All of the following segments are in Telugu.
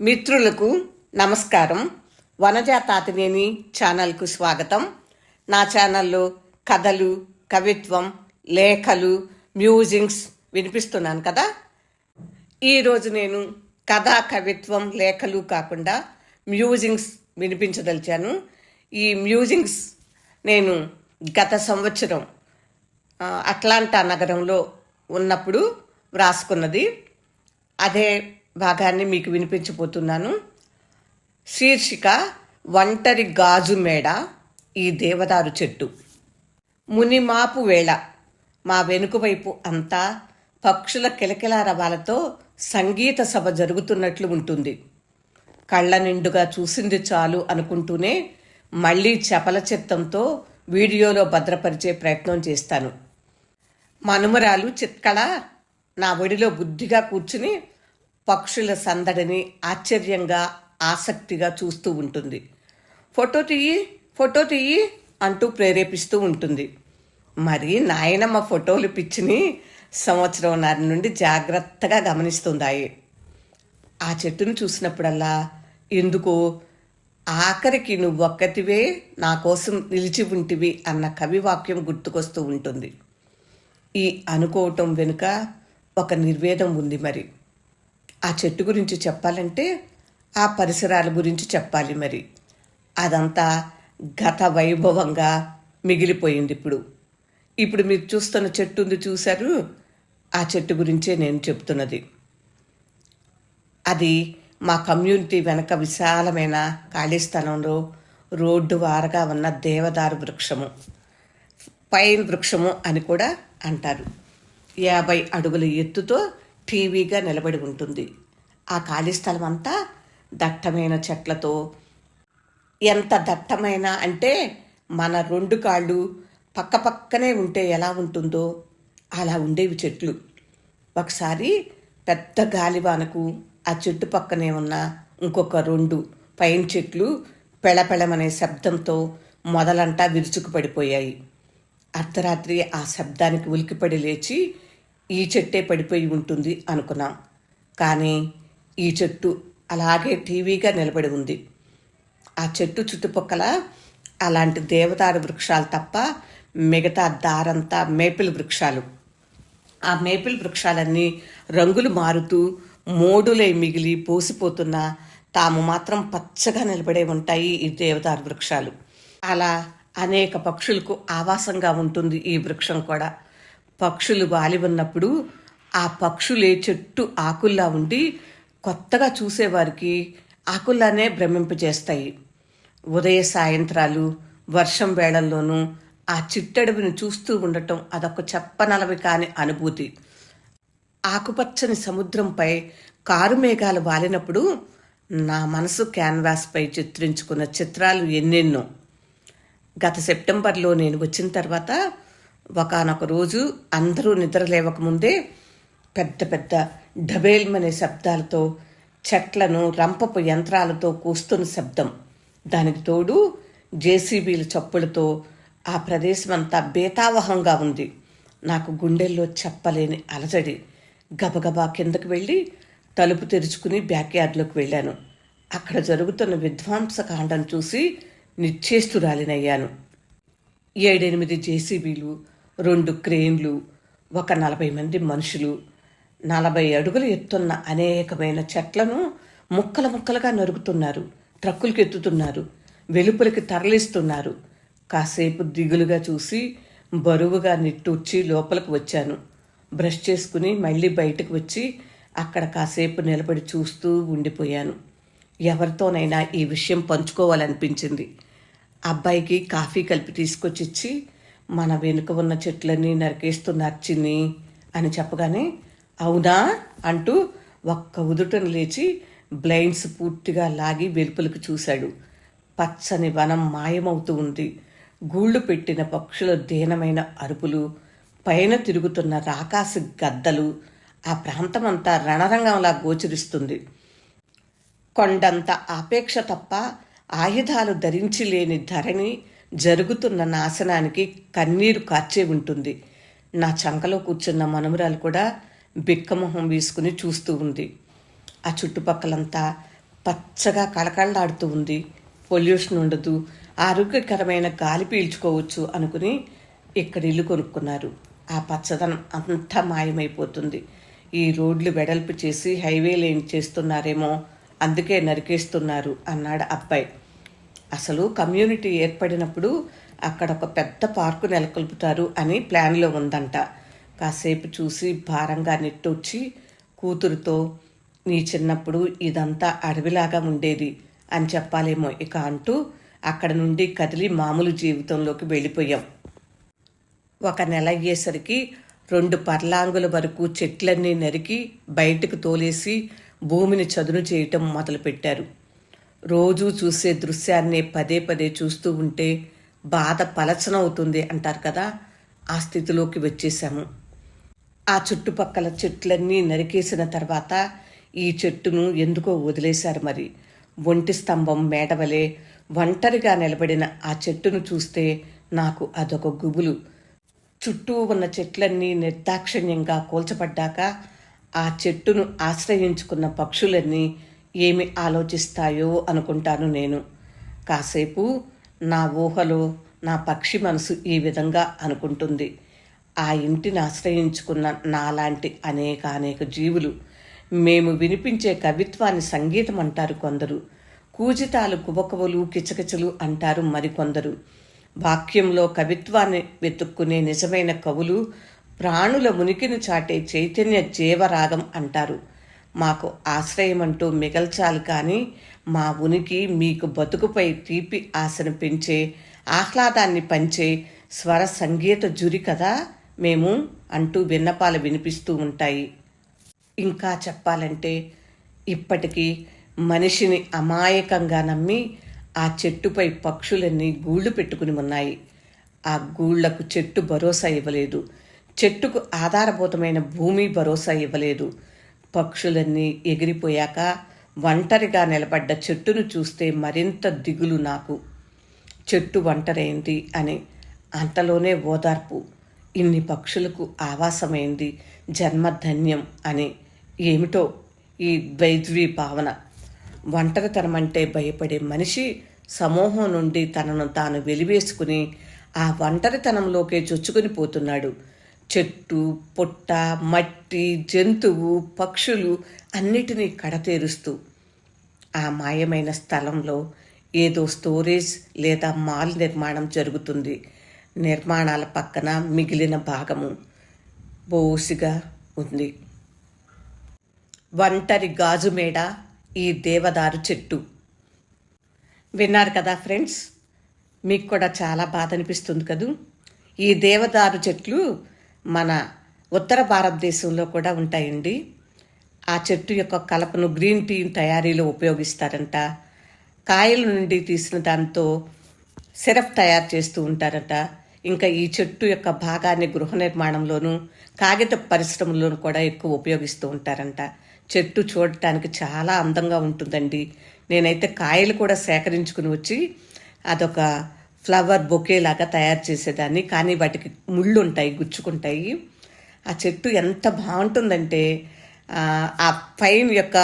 మిత్రులకు నమస్కారం. వనజా తాతినేని ఛానల్కు స్వాగతం. నా ఛానల్లో కథలు కవిత్వం లేఖలు మ్యూజింగ్స్ వినిపిస్తున్నాను కదా? ఈరోజు నేను కథ కవిత్వం లేఖలు కాకుండా మ్యూజింగ్స్ వినిపించదలిచాను. ఈ మ్యూజింగ్స్ నేను గత సంవత్సరం అట్లాంటా నగరంలో ఉన్నప్పుడు వ్రాసుకున్నది. అదే భాగాన్ని మీకు వినిపించబోతున్నాను. శీర్షిక ఒంటరి గాజు మేడ ఈ దేవదారు చెట్టు. మునిమాపు వేళ. మా వెనుకవైపు అంతా పక్షుల కిలకిల రవాలతో సంగీత సభ జరుగుతున్నట్లు ఉంటుంది. కళ్ళ నిండుగా చూసింది చాలు అనుకుంటూనే మళ్ళీ చపల చిత్తంతో వీడియోలో భద్రపరిచే ప్రయత్నం చేస్తాను. మనుమరాలు చిత్కళ నా ఒడిలో బుద్ధిగా కూర్చుని పక్షుల సందడిని ఆశ్చర్యంగా ఆసక్తిగా చూస్తూ ఉంటుంది. ఫోటో తీయి ఫోటో తీయి అంటూ ప్రేరేపిస్తూ ఉంటుంది. మరి నాయనమ్మ ఫోటోలు పిచ్చిని సంవత్సరంన్నర నుండి జాగ్రత్తగా గమనిస్తుందాయి. ఆ చెట్టును చూసినప్పుడల్లా ఎందుకో? ఆఖరికి నువ్వు నా కోసం నిలిచి ఉంటివి అన్న కవివాక్యం గుర్తుకొస్తూ ఉంటుంది. ఈ అనుకోవటం వెనుక ఒక నిర్వేదం ఉంది మరి. ఆ చెట్టు గురించి చెప్పాలంటే ఆ పరిసరాల గురించి చెప్పాలి మరి. అదంతా గత వైభవంగా మిగిలిపోయింది ఇప్పుడు. ఇప్పుడు మీరు చూస్తున్న చెట్టు ఉంది చూశారు? ఆ చెట్టు గురించే నేను చెప్తున్నది. అది మా కమ్యూనిటీ వెనక విశాలమైన ఖాళీ స్థలంలో రోడ్డు వారగా ఉన్న దేవదారు వృక్షము. పైన్ వృక్షము అని కూడా అంటారు. యాభై అడుగుల ఎత్తుతో టీవీగా నిలబడి ఉంటుంది. ఆ ఖాళీ స్థలం అంతా దట్టమైన చెట్లతో. ఎంత దట్టమైన అంటే మన రెండు కాళ్ళు పక్క పక్కనే ఉంటే ఎలా ఉంటుందో అలా ఉండేవి చెట్లు. ఒకసారి పెద్ద గాలివానకు ఆ చెట్టు పక్కనే ఉన్న ఇంకొక రెండు పైన చెట్లు పెళపెళమనే శబ్దంతో మొదలంటా విరుచుకు పడిపోయాయి అర్ధరాత్రి ఆ శబ్దానికి ఉలికిపడి లేచి ఈ చెట్టే పడిపోయి ఉంటుంది అనుకున్నాం. కానీ ఈ చెట్టు అలాగే టీవీగా నిలబడి ఉంది. ఆ చెట్టు చుట్టుపక్కల అలాంటి దేవదారు వృక్షాలు తప్ప మిగతా దారంతా మేపిల్ వృక్షాలు. ఆ మేపిల్ వృక్షాలన్నీ రంగులు మారుతూ మోడులై మిగిలి పోసిపోతున్న తాము మాత్రం పచ్చగా నిలబడే ఉంటాయి ఈ దేవదారు వృక్షాలు. అలా అనేక పక్షులకు ఆవాసంగా ఉంటుంది ఈ వృక్షం కూడా. పక్షులు వాలి ఉన్నప్పుడు ఆ పక్షులే చెట్టు ఆకుల్లా ఉండి కొత్తగా చూసేవారికి ఆకుల్లానే భ్రమింపజేస్తాయి. ఉదయ సాయంత్రాలు వర్షం వేళల్లోనూ ఆ చిట్టడవిని చూస్తూ ఉండటం అదొక చెప్పనలవి కాని అనుభూతి. ఆకుపచ్చని సముద్రంపై కారు మేఘాలు వాలినప్పుడు నా మనసు క్యాన్వాస్పై చిత్రించుకున్న చిత్రాలు ఎన్నెన్నో. గత సెప్టెంబర్లో నేను వచ్చిన తర్వాత ఒకనొక రోజు అందరూ నిద్ర లేవకముందే పెద్ద పెద్ద డబేల్మనే శబ్దాలతో చెట్లను రంపపు యంత్రాలతో కూస్తున్న శబ్దం. దానికి తోడు జేసీబీల చప్పులతో ఆ ప్రదేశం అంతా బేతావహంగా ఉంది. నాకు గుండెల్లో చెప్పలేని అలజడి. గబగబా కిందకు వెళ్ళి తలుపు తెరుచుకుని బ్యాక్యార్డ్లోకి వెళ్ళాను. అక్కడ జరుగుతున్న విధ్వంసకాండం చూసి నిశ్చేష్టురాలినయ్యాను. ఏడెనిమిది జేసీబీలు రెండు క్రేన్లు ఒక నలభై మంది మనుషులు నలభై అడుగులు ఎత్తున్న అనేకమైన చెట్లను ముక్కలు ముక్కలుగా నరుకుతున్నారు ట్రక్కులకి ఎత్తుతున్నారు వెలుపలికి తరలిస్తున్నారు. కాసేపు దిగులుగా చూసి బరువుగా నిట్టూర్చి లోపలికి వచ్చాను. బ్రష్ చేసుకుని మళ్ళీ బయటకు వచ్చి అక్కడ కాసేపు నిలబడి చూస్తూ ఉండిపోయాను. ఎవరితోనైనా ఈ విషయం పంచుకోవాలనిపించింది. అబ్బాయికి కాఫీ కలిపి తీసుకొచ్చి ఇచ్చి మన వెనుక ఉన్న చెట్లన్నీ నరికేస్తున్నారు చిన్ని అని చెప్పగానే అవునా? అంటూ ఒక్క ఉదుటను లేచి బ్లైండ్స్ పూర్తిగా లాగి వెలుపలకు చూశాడు. పచ్చని వనం మాయమవుతూ ఉంది. గూళ్ళు పెట్టిన పక్షుల దీనమైన అరుపులు పైన తిరుగుతున్న రాకాసి గద్దలు ఆ ప్రాంతమంతా రణరంగంలా గోచరిస్తుంది. కొండంత ఆపేక్ష తప్ప ఆయుధాలు ధరించి లేని ధరణి జరుగుతున్న నాశనానికి కన్నీరు కార్చే ఉంటుంది. నా చంకలో కూర్చున్న మనమురాలు కూడా బిక్కమొహం వీసుకుని చూస్తూ ఉంది. ఆ చుట్టుపక్కలంతా పచ్చగా కళకళలాడుతూ ఉంది. పొల్యూషన్ ఉండదు. ఆరోగ్యకరమైన గాలి పీల్చుకోవచ్చు అనుకుని ఇక్కడ ఇల్లు కొనుక్కున్నారు. ఆ పచ్చదనం అంతా మాయమైపోతుంది. ఈ రోడ్లు వెడల్పు చేసి హైవే లేని చేస్తున్నారేమో అందుకే నరికేస్తున్నారు అన్నాడు అబ్బాయి. అసలు కమ్యూనిటీ ఏర్పడినప్పుడు అక్కడ ఒక పెద్ద పార్కు నెలకొల్పుతారు అని ప్లాన్లో ఉందంట. కాసేపు చూసి భారంగా నెట్టొచ్చి కూతురుతో నీ చిన్నప్పుడు ఇదంతా అడవిలాగా ఉండేది అని చెప్పాలేమో ఇక అంటూ అక్కడ నుండి కదిలి మామూలు జీవితంలోకి వెళ్ళిపోయాం. ఒక నెల అయ్యేసరికి రెండు పర్లాంగుల వరకు చెట్లన్నీ నరికి బయటకు తోలేసి భూమిని చదును చేయటం మొదలుపెట్టారు. రోజూ చూసే దృశ్యాన్ని పదే పదే చూస్తూ ఉంటే బాధ పలచనవుతుంది అంటారు కదా ఆ స్థితిలోకి వచ్చేసాము ఆ చుట్టుపక్కల చెట్లన్నీ నరికేసిన తర్వాత ఈ చెట్టును ఎందుకో వదిలేశారు మరి. ఒంటి స్తంభం మేడవలే ఒంటరిగా నిలబడిన ఆ చెట్టును చూస్తే నాకు అదొక గుబులు. చుట్టూ ఉన్న చెట్లన్నీ నిర్దాక్షిణ్యంగా కూల్చబడ్డాక ఆ చెట్టును ఆశ్రయించుకున్న పక్షులన్నీ ఏమి ఆలోచిస్తాయో అనుకుంటాను నేను. కాసేపు నా ఊహలో నా పక్షి మనసు ఈ విధంగా అనుకుంటుంది. ఆ ఇంటిని ఆశ్రయించుకున్న నాలాంటి అనేక అనేక జీవులు మేము వినిపించే కవిత్వాన్ని సంగీతం అంటారు కొందరు. కూజితాలు కుబకవులు కిచకిచలు అంటారు మరికొందరు. వాక్యంలో కవిత్వాన్ని వెతుక్కునే నిజమైన కవులు ప్రాణుల ఉనికిని చాటే చైతన్య జీవరాగం అంటారు. మాకు ఆశ్రయం అంటూ మిగల్చాలి కానీ మా ఉనికి మీకు బతుకుపై తీపి ఆశను పెంచే ఆహ్లాదాన్ని పంచే స్వర సంగీత జురి కదా మేము అంటూ విన్నపాలు వినిపిస్తూ ఉంటాయి. ఇంకా చెప్పాలంటే ఇప్పటికీ మనిషిని అమాయకంగా నమ్మి ఆ చెట్టుపై పక్షులన్నీ గూళ్ళు పెట్టుకుని ఉన్నాయి. ఆ గూళ్ళకు చెట్టు భరోసా ఇవ్వలేదు. చెట్టుకు ఆధారభూతమైన భూమి భరోసా ఇవ్వలేదు. పక్షులన్నీ ఎగిరిపోయాక ఒంటరిగా నిలబడ్డ చెట్టును చూస్తే మరింత దిగులు నాకు. చెట్టు ఒంటరైంది అని అంతలోనే ఓదార్పు. ఇన్ని పక్షులకు ఆవాసమైంది? జన్మధన్యం అని. ఏమిటో? ఈ ద్వైద్వీ భావన. ఒంటరితనం అంటే భయపడే మనిషి సమూహం నుండి తనను తాను వెలివేసుకుని ఆ ఒంటరితనంలోకే చొచ్చుకుని పోతున్నాడు. చెట్టు పొట్ట మట్టి జంతువు పక్షులు అన్నిటినీ కడతేరుస్తూ ఆ మాయమైన స్థలంలో ఏదో స్టోరేజ్ లేదా మాల్ నిర్మాణం జరుగుతుంది. నిర్మాణాల పక్కన మిగిలిన భాగము బోసిగా ఉంది. ఒంటరి గాజు మేడ ఈ దేవదారు చెట్టు. విన్నారు కదా ఫ్రెండ్స్? మీకు కూడా చాలా బాధ అనిపిస్తుంది కదూ? ఈ దేవదారు చెట్లు మన ఉత్తర భారతదేశంలో కూడా ఉంటాయండి. ఆ చెట్టు యొక్క కలపను గ్రీన్ టీ తయారీలో ఉపయోగిస్తారంట. కాయల నుండి తీసిన దాంతో సిరప్ తయారు చేస్తూ ఉంటారట. ఇంకా ఈ చెట్టు యొక్క భాగాన్ని గృహ నిర్మాణంలోనూ కాగిత పరిశ్రమలోనూ కూడా ఎక్కువ ఉపయోగిస్తూ ఉంటారంట. చెట్టు చూడటానికి చాలా అందంగా ఉంటుందండి. నేనైతే కాయలు కూడా సేకరించుకుని వచ్చి అదొక ఫ్లవర్ బొకే లాగా తయారు చేసేదాన్ని. కానీ వాటికి ముళ్ళు ఉంటాయి గుచ్చుకుంటాయి. ఆ చెట్టు ఎంత బాగుంటుందంటే ఆ పైన్ యొక్క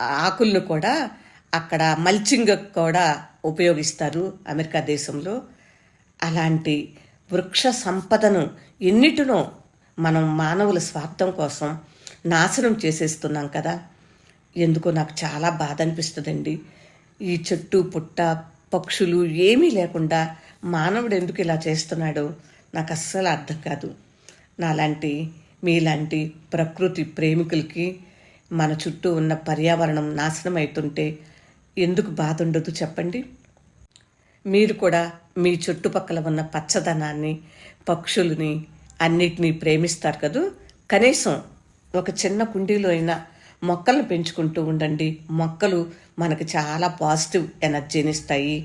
ఆకులను కూడా అక్కడ మల్చింగ్ కూడా ఉపయోగిస్తారు అమెరికా దేశంలో. అలాంటి వృక్ష సంపదను ఎన్నిటినో మనం మానవుల స్వార్థం కోసం నాశనం చేసేస్తున్నాం కదా. ఎందుకో నాకు చాలా బాధ అనిపిస్తుందండి. ఈ చెట్టు పుట్ట పక్షులు ఏమీ లేకుండా మానవుడు ఎందుకు ఇలా చేస్తున్నాడో? నాకు అస్సలు అర్థం కాదు. నాలాంటి మీలాంటి ప్రకృతి ప్రేమికులకి మన చుట్టూ ఉన్న పర్యావరణం నాశనం అవుతుంటే ఎందుకు బాధ ఉండదు చెప్పండి? మీరు కూడా మీ చుట్టుపక్కల ఉన్న పచ్చదనాన్ని పక్షులని అన్నిటినీ ప్రేమిస్తారు కదూ? కనీసం ఒక చిన్న కుండీలో అయినా మొక్కలను పెంచుకుంటూ ఉండండి. మొక్కలు మనకు చాలా పాజిటివ్ ఎనర్జీని ఇస్తాయి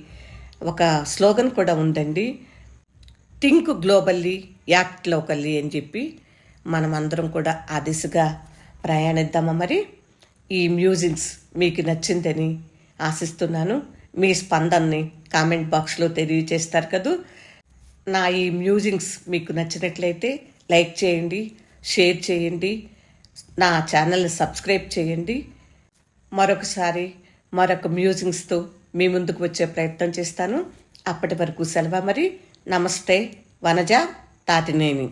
ఒక స్లోగన్ కూడా ఉందండి. థింక్ గ్లోబల్లీ యాక్ట్ లోకల్లీ అని చెప్పి మనమందరం కూడా ఆ దిశగా ప్రయాణిద్దామా మరి? ఈ మ్యూజిక్స్ మీకు నచ్చిందని ఆశిస్తున్నాను. మీ స్పందనని కామెంట్ బాక్స్లో తెలియచేస్తారు కదూ. నా ఈ మ్యూజిక్స్ మీకు నచ్చినట్లయితే లైక్ చేయండి షేర్ చేయండి నా ఛానల్ని సబ్స్క్రైబ్ చేయండి. మరొకసారి మరొక మ్యూజింగ్స్తో మీ ముందుకు వచ్చే ప్రయత్నం చేస్తాను. అప్పటి వరకు సెలవు మరి నమస్తే వనజ తాతినేని